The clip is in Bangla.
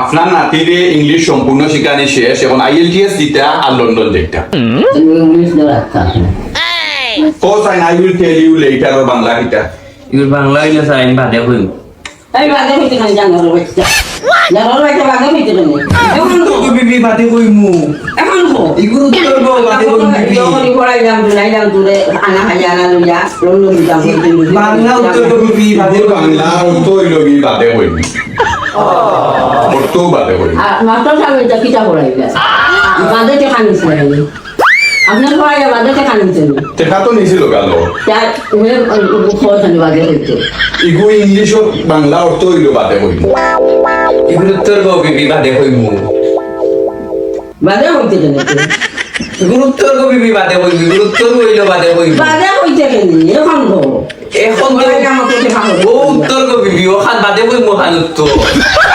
আপনার নাতিরে ইংলিশ সম্পূর্ণ শিখানি শেষ এখন আইএলটিএস দিতা আর লন্ডন রাখতে কোর্স আইন I will tell you later or Bangla কিটা। এগুলো বাংলা হইলে সাইন বাদে হইম এই বাদে হইতে খান জাঙ্গল বাচ্চা। জাঙ্গল বাচ্চা বাদে হইতে খান এখন হো বিবি বাদে হইমু। এখন হো এগুলো উত্তর গো বাদে হইম বিবি। যখনই পড়াইলাম তুলাইলাম তুলে আনা হাজা আনা লইয়া লন্ডন বাংলা উত্তর গো বিবি বাদে বাংলা অর্থ হইল বাদে হইনি মাস্টার কিতা পড়াইলা বাদে কে খানিস আপনার পড়াইলা বাদে কে খানিস টেকা তো নিছিল গাল তার উনি খোঁজ বাদে হইতো। ইগু ইংলিশ বাংলা অর্থ হইল বাদে হইনি এগুলো বিবি বাদে হইমু বাদে হইতে কেন? এগুলো উত্তর গো বাদে হইল বাদে হইমু বাদে হইতে কেন? এখন এখন তো পড়াইলা মতো কে ও উত্তর গো বিবি